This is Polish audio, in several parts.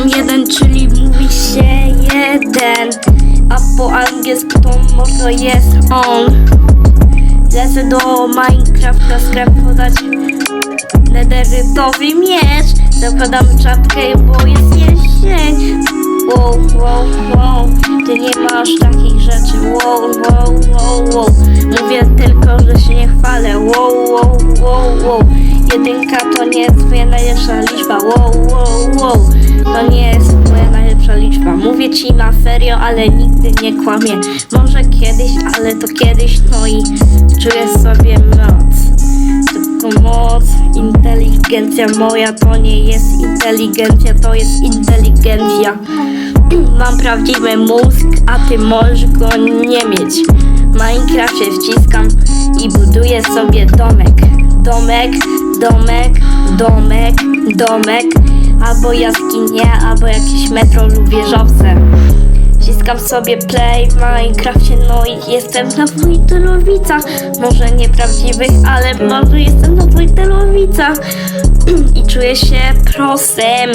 mam jeden, czyli mówi się jeden. A po angielsku to może jest on. Lecę do Minecrafta sklep podać. Nederytowy miecz Zakładam czapkę, bo jest jesień. Wow, wow, wow. Ty nie masz takich rzeczy. Wow, wow, wow, wow. Mówię tylko, że się nie chwalę. Wow, wow, wow, wow. Jedynka to nie jest twoja najlepsza liczba. Wow, wow, wow. To nie jest moja najlepsza liczba. Mówię ci na serio, ale nigdy nie kłamię. Może kiedyś, ale to kiedyś. No i czuję sobie moc. Tylko moc, inteligencja moja to nie jest inteligencja, to jest inteligencja. Mam prawdziwy mózg, a ty możesz go nie mieć. W Minecrafcie wciskam i buduję sobie domek. Domek, domek, domek, domek, albo jaskinie, albo jakieś metro lub wieżowce. Wciskam sobie play w Minecrafcie, no i jestem na Wojtelowicach. Może nieprawdziwych, ale może jestem na Wojtelowicach. I czuję się prosem.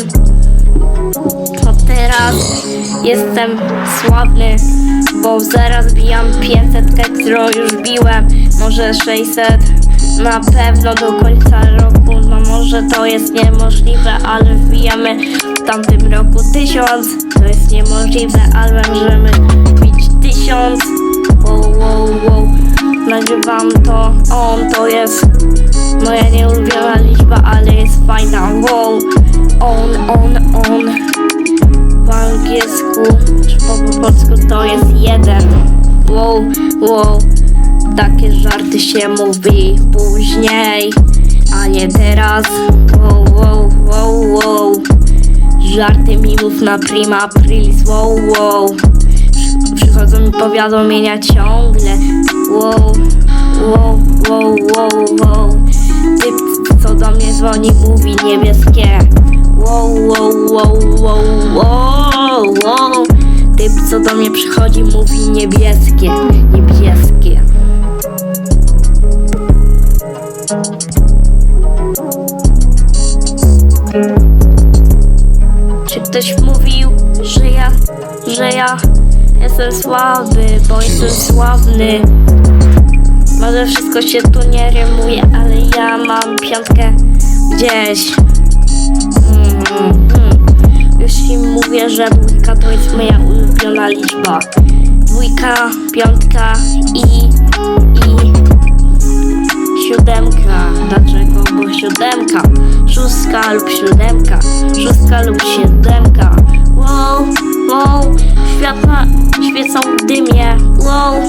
To teraz jestem sławny, bo zaraz bijam 500, którą już biłem. Może 600, na pewno do końca roku. No może to jest niemożliwe, ale wbijamy w tamtym roku 1000. To jest niemożliwe, ale możemy bić 1000. Wow, wow, wow. Nagrywam to, on to jest moja nieulubiona liczba, ale jest fajna. Wow, on, on, on. Po angielsku czy po, po polsku to jest jeden. Wow, wow. Takie żarty się mówi a nie teraz. Wow, wow, wow, wow. Żarty mi mów na prima aprilis. Wow, wow. Przy- Przychodzą mi powiadomienia ciągle. Wow, wow, wow, wow, wow. Typ, co do mnie dzwoni, mówi niebieskie. Wow, wow, wow, wow, wow, wow. Typ, co do mnie przychodzi, mówi niebieskie, niebieskie. Czy ktoś mówił, że ja, że ja jestem słaby, bo jestem sławny? Może wszystko się tu nie rymuje, ale ja mam piątkę gdzieś. Mm, mm. Już im mówię, że dwójka to jest moja ulubiona liczba. Dwójka, piątka i, i siódemka. Dlaczego? Szóstka lub siódemka. Szóstka lub siódemka. Wow, wow, światła świecą w dymie. Wow,